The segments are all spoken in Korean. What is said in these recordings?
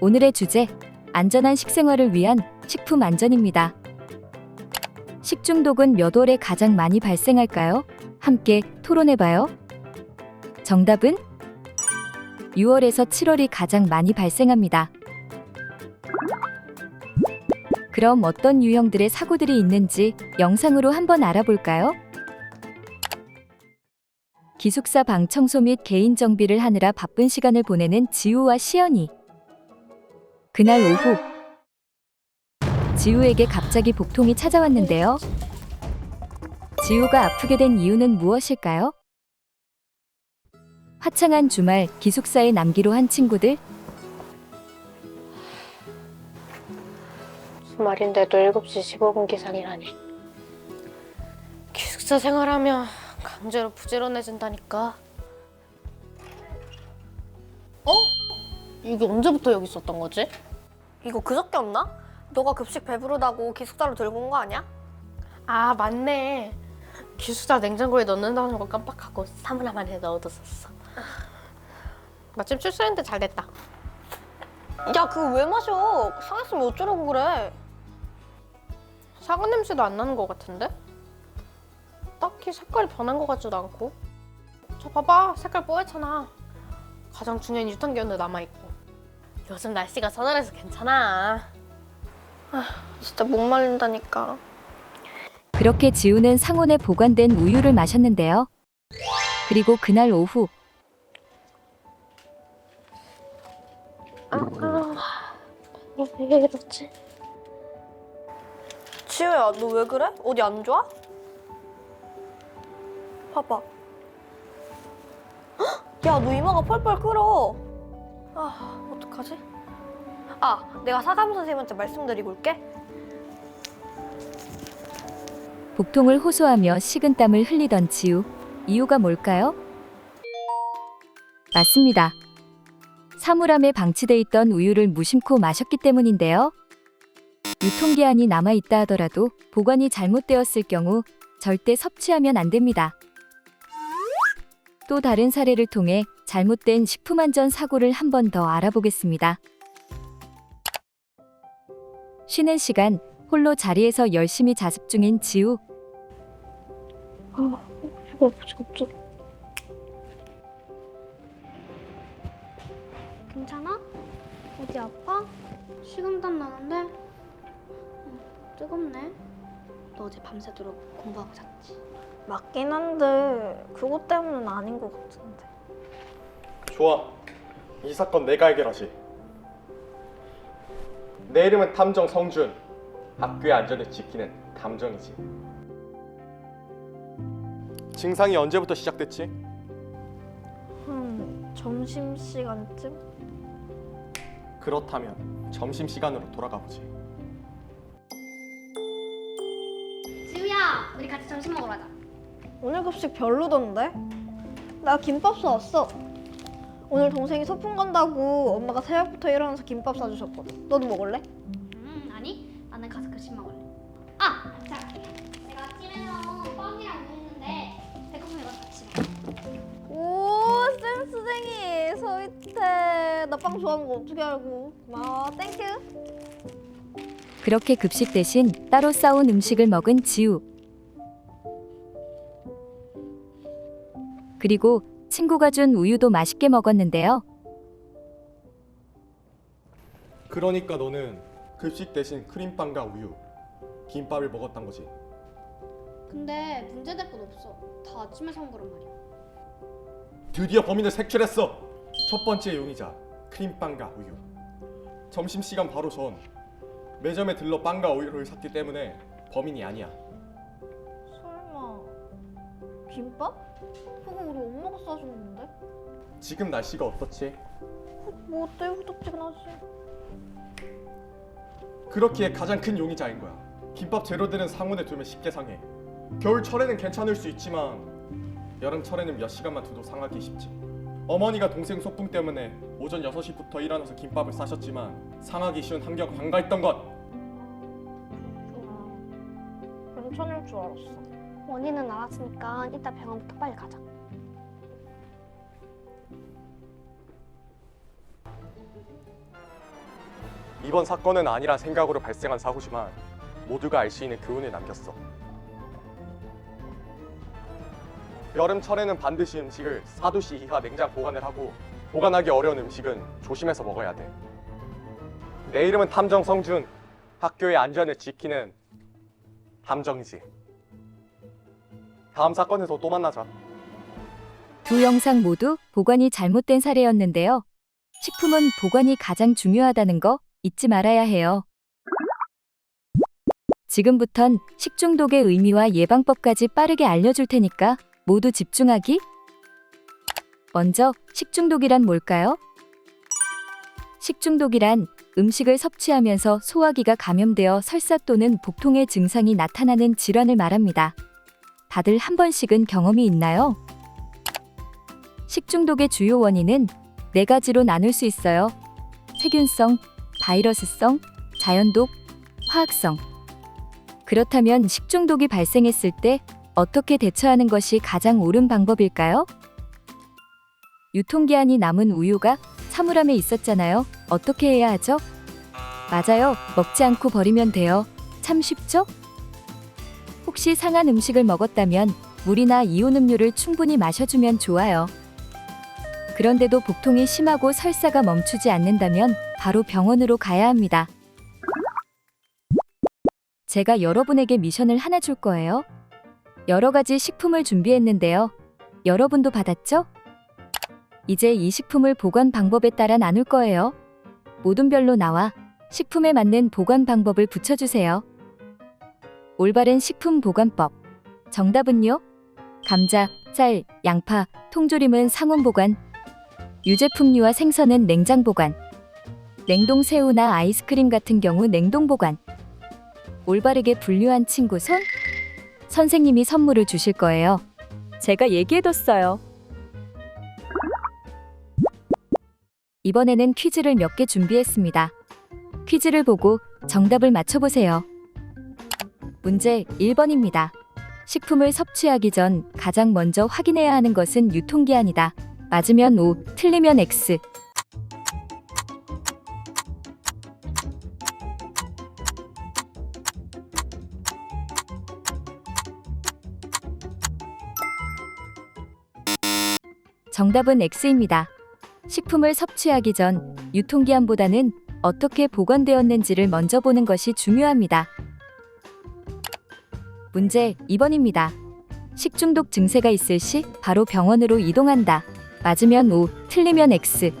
오늘의 주제 안전한 식생활을 위한 식품 안전입니다. 식중독은 몇 월에 가장 많이 발생할까요? 함께 토론해 봐요. 정답은 6월에서 7월이 가장 많이 발생합니다. 그럼 어떤 유형들의 사고들이 있는지 영상으로 한번 알아볼까요? 기숙사 방 청소 및 개인 정비를 하느라 바쁜 시간을 보내는 지우와 시연이. 그날 오후 지우에게 갑자기 복통이 찾아왔는데요. 지우가 아프게 된 이유는 무엇일까요? 화창한 주말 기숙사에 남기로 한 친구들 주말인데도 7시 15분 기상이라니. 기숙사 생활하면 강제로 부지런해진다니까. 어? 이게 언제부터 여기 있었던 거지? 이거 그저께였나? 너가 급식 배부르다고 기숙사로 들고 온 거 아니야? 아 맞네. 기숙사 냉장고에 넣는다는 거 깜빡하고 사물함 안에 넣어뒀었어. 마침 출소했는데 잘 됐다. 야 그거 왜 마셔? 상했으면 어쩌라고 그래? 사과 냄새도 안 나는 것 같은데? 딱히 색깔이 변한 것 같지도 않고. 저 봐봐, 색깔 뽀얗잖아. 가장 중요한 유통기한도 남아있고. 요즘 날씨가 서늘해서 괜찮아. 진짜 목 말린다니까. 그렇게 지우는 상온에 보관된 우유를 마셨는데요. 그리고 그날 오후 왜 이러지? 지우야 너 왜 그래? 어디 안 좋아? 봐봐. 야너 이마가 펄펄 끓어. 아 어떡하지? 아 내가 사감 선생님한테 말씀드리고 올게. 복통을 호소하며 식은땀을 흘리던 지우. 이유가 뭘까요? 맞습니다. 사물함에 방치돼 있던 우유를 무심코 마셨기 때문인데요. 유통기한이 남아 있다 하더라도 보관이 잘못되었을 경우 절대 섭취하면 안 됩니다. 또 다른 사례를 통해 잘못된 식품 안전 사고를 한 번 더 알아보겠습니다. 쉬는 시간 홀로 자리에서 열심히 자습 중인 지우. 이거 갑자기. 괜찮아? 어디 아파? 식은땀 나는데? 어, 뜨겁네. 너 어제 밤새도록 공부하고 잤지? 맞긴 한데 그것 때문은 아닌 것 같은데. 좋아. 이 사건 내가 해결하지. 내 이름은 탐정 성준. 학교의 안전을 지키는 탐정이지. 증상이 언제부터 시작됐지? 한 점심 시간쯤? 그렇다면 점심 시간으로 돌아가 보지. 지우야, 우리 같이 점심 먹으러 가자. 오늘 급식 별로던데? 나 김밥 사왔어. 오늘 동생이 소풍 간다고 엄마가 새벽부터 일어나서 김밥 사주셨거든. 너도 먹을래? 음, 아니, 나는 가서 급식 먹을래. 아, 자, 내가 아침에는 빵이랑 우유 있는데 배고프면 이거 같이 먹어. 오, 쌤수생이 서윗해. 나 빵 좋아하는 거 어떻게 알고? 고마워, 땡큐. 그렇게 급식 대신 따로 싸온 음식을 먹은 지우. 그리고 친구가 준 우유도 맛있게 먹었는데요. 그러니까 너는 급식 대신 크림빵과 우유, 김밥을 먹었단 거지. 근데 문제될 건 없어. 다 아침에 사온 거란 말이야. 드디어 범인을 색출했어. 첫 번째 용의자 크림빵과 우유. 점심 시간 바로 전 매점에 들러 빵과 우유를 샀기 때문에 범인이 아니야. 설마 김밥? 싸주는데? 지금 날씨가 어떻지? 뭐 어때 후덥지근하지? 그렇기에 가장 큰 용의자인 거야. 김밥 재료들은 상온에 두면 쉽게 상해. 겨울철에는 괜찮을 수 있지만 여름철에는 몇 시간만 두도 상하기 쉽지. 어머니가 동생 소풍 때문에 오전 6시부터 일어나서 김밥을 싸셨지만 상하기 쉬운 환경 한가했던 것. 좋아. 괜찮을 줄 알았어. 원인은 알았으니까 이따 병원부터 빨리 가자. 이번 사건은 아니란 생각으로 발생한 사고지만 모두가 알 수 있는 교훈을 남겼어. 여름철에는 반드시 음식을 4도씨 이하 냉장 보관을 하고 보관하기 어려운 음식은 조심해서 먹어야 돼. 내 이름은 탐정 성준. 학교의 안전을 지키는 탐정이지. 다음 사건에서 또 만나자. 두 영상 모두 보관이 잘못된 사례였는데요. 식품은 보관이 가장 중요하다는 거 잊지 말아야 해요. 지금부턴 식중독의 의미와 예방법까지 빠르게 알려줄 테니까 모두 집중하기. 먼저 식중독이란 뭘까요? 식중독이란 음식을 섭취하면서 소화기가 감염되어 설사 또는 복통의 증상이 나타나는 질환을 말합니다. 다들 한 번씩은 경험이 있나요? 식중독의 주요 원인은 네 가지로 나눌 수 있어요. 세균성, 바이러스성, 자연독, 화학성. 그렇다면 식중독이 발생했을 때 어떻게 대처하는 것이 가장 옳은 방법일까요? 유통기한이 남은 우유가 사물함에 있었잖아요. 어떻게 해야 하죠? 맞아요. 먹지 않고 버리면 돼요. 참 쉽죠? 혹시 상한 음식을 먹었다면 물이나 이온 음료를 충분히 마셔주면 좋아요. 그런데도 복통이 심하고 설사가 멈추지 않는다면 바로 병원으로 가야 합니다. 제가 여러분에게 미션을 하나 줄 거예요. 여러 가지 식품을 준비했는데요. 여러분도 받았죠? 이제 이 식품을 보관 방법에 따라 나눌 거예요. 모든 별로 나와 식품에 맞는 보관 방법을 붙여주세요. 올바른 식품 보관법. 정답은요? 감자, 쌀, 양파, 통조림은 상온 보관, 유제품류와 생선은 냉장 보관, 냉동 새우나 아이스크림 같은 경우 냉동 보관. 올바르게 분류한 친구 손? 선생님이 선물을 주실 거예요. 제가 얘기해뒀어요. 이번에는 퀴즈를 몇 개 준비했습니다. 퀴즈를 보고 정답을 맞춰보세요. 문제 1번입니다. 식품을 섭취하기 전 가장 먼저 확인해야 하는 것은 유통기한이다. 맞으면 O, 틀리면 X. 정답은 X입니다. 식품을 섭취하기 전 유통기한보다는 어떻게 보관되었는지를 먼저 보는 것이 중요합니다. 문제 2번입니다. 식중독 증세가 있을 시 바로 병원으로 이동한다. 맞으면 O, 틀리면 X.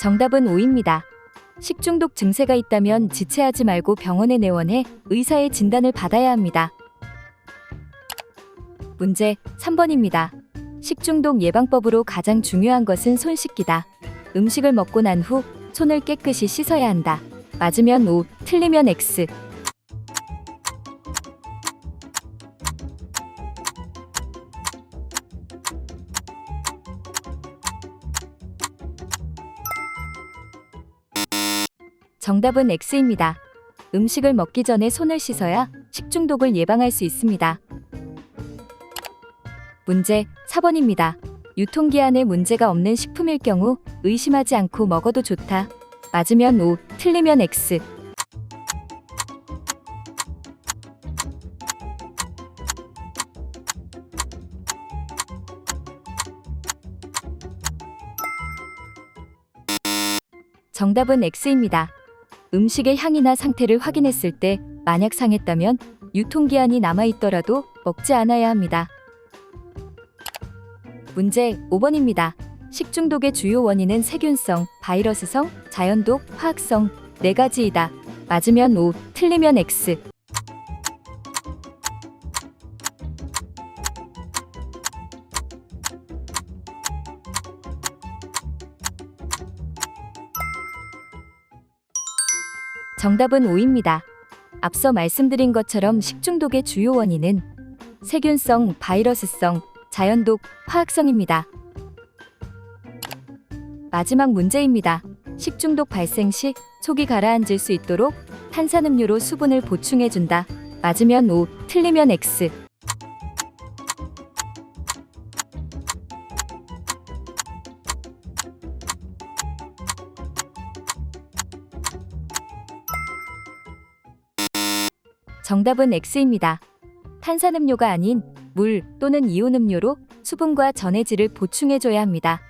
정답은 O입니다. 식중독 증세가 있다면 지체하지 말고 병원에 내원해 의사의 진단을 받아야 합니다. 문제 3번입니다. 식중독 예방법으로 가장 중요한 것은 손 씻기다. 음식을 먹고 난 후 손을 깨끗이 씻어야 한다. 맞으면 O, 틀리면 X. 정답은 X입니다. 음식을 먹기 전에 손을 씻어야 식중독을 예방할 수 있습니다. 문제 4번입니다. 유통기한에 문제가 없는 식품일 경우 의심하지 않고 먹어도 좋다. 맞으면 O, 틀리면 X. 정답은 X입니다. 음식의 향이나 상태를 확인했을 때 만약 상했다면 유통기한이 남아있더라도 먹지 않아야 합니다. 문제 5번입니다. 식중독의 주요 원인은 세균성, 바이러스성, 자연독, 화학성 네 가지이다. 맞으면 O, 틀리면 X. 정답은 O입니다. 앞서 말씀드린 것처럼 식중독의 주요 원인은 세균성, 바이러스성, 자연독, 화학성입니다. 마지막 문제입니다. 식중독 발생 시 속이 가라앉을 수 있도록 탄산음료로 수분을 보충해준다. 맞으면 O, 틀리면 X. 정답은 X입니다. 탄산음료가 아닌 물 또는 이온 음료로 수분과 전해질을 보충해줘야 합니다.